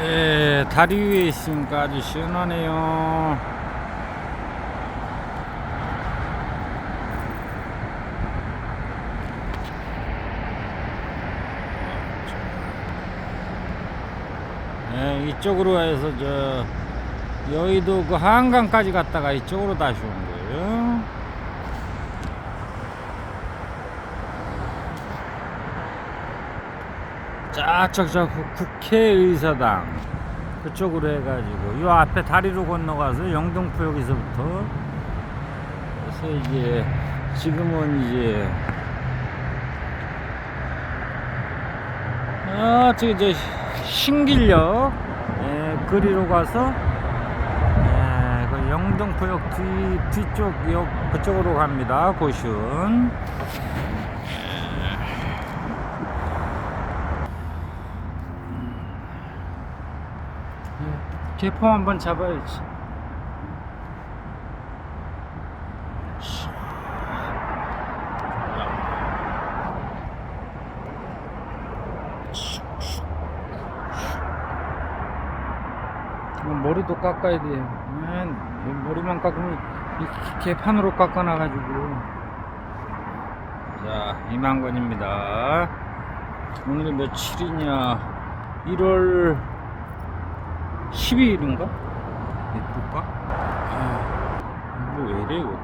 예, 다리 위에 있으니까 아주 시원하네요. 예, 이쪽으로 해서 저 여의도 그 한강까지 갔다가 이쪽으로 다시 온 거예요. 국- 국회의사당 그쪽으로 해가지고 요 앞에 다리로 건너가서 영등포역에서부터 그래서 이제 지금은 이제 아 저기 저 신길역 예, 거리로 가서 예, 그 영등포역 뒤 뒤쪽 역 그쪽으로 갑니다. 고시원 예, 개폼 한번 잡아야지. 머리도 깎아야 돼. 맨, 이 머리만 깎으면 이 개판으로 깎아놔가지고. 자, 이만건입니다. 오늘이 며칠이냐? 1월 12일인가? 볼까? 아, 뭐 왜래 이거?